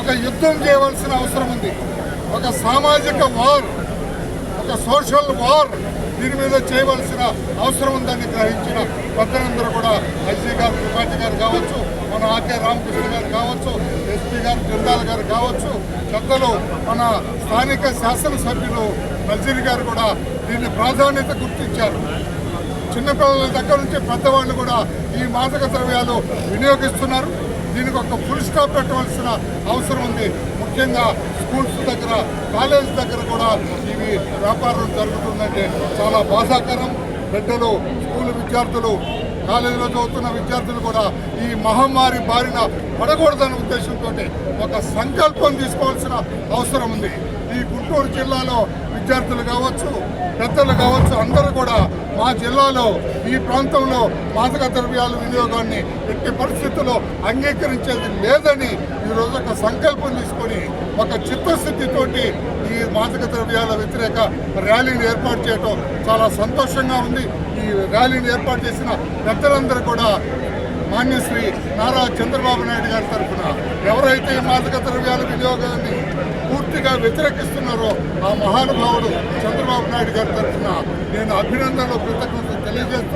ఒక యుద్ధం చేయవలసిన అవసరం ఉంది. ఒక సామాజిక వార్ ఒక సోషల్ వార్ దీని మీద చేయవలసిన అవసరం ఉందని గ్రహించిన పెద్దలందరూ కూడా ఐసీ గారు త్రిపాఠి గారు కావచ్చు మన ఆర్కే రామకృష్ణ గారు కావచ్చు ఎస్పీ గారు జందాల్ గారు కావచ్చు పెద్దలు మన స్థానిక శాసనసభ్యులు నజీర్ గారు కూడా దీని ప్రాధాన్యత గుర్తించారు. చిన్నపిల్లల దగ్గర నుంచి పెద్దవాళ్ళు కూడా ఈ మాదక ద్రవ్యాలు వినియోగిస్తున్నారు. దీనికి ఒక ఫుల్ స్టాప్ పెట్టవలసిన అవసరం ఉంది. ముఖ్యంగా స్కూల్స్ దగ్గర కాలేజ్ దగ్గర కూడా ఇవి వ్యాపారం జరుగుతుందంటే చాలా బాధాకరం. బిడ్డలు స్కూల్ విద్యార్థులు కాలేజీలో చదువుతున్న విద్యార్థులు కూడా ఈ మహమ్మారి బారిన పడకూడదనే ఉద్దేశంతో ఒక సంకల్పం తీసుకోవాల్సిన అవసరం ఉంది. ఈ గుంటూరు జిల్లాలో విద్యార్థులు కావచ్చు పెద్దలు కావచ్చు అందరూ కూడా మా జిల్లాలో ఈ ప్రాంతంలో మాదక ద్రవ్యాల వినియోగాన్ని ఎట్టి పరిస్థితుల్లో అంగీకరించేది లేదని ఈరోజు ఒక సంకల్పం తీసుకొని ఒక చిత్తశుద్ధితోటి ఈ మాదక ద్రవ్యాల వ్యతిరేక ర్యాలీని ఏర్పాటు చేయడం చాలా సంతోషంగా ఉంది. ఈ ర్యాలీని ఏర్పాటు చేసిన పెద్దలందరూ కూడా మాన్యశ్రీ నారా చంద్రబాబు నాయుడు గారి తరఫున ఎవరైతే ఈ మాదక ద్రవ్యాల వినియోగాన్ని పూర్తిగా వ్యతిరేకిస్తున్నారో ఆ మహానుభావుడు చంద్రబాబు నాయుడు గారి తరఫున నేను అభినందనలు కృతజ్ఞతలు తెలియజేస్తూ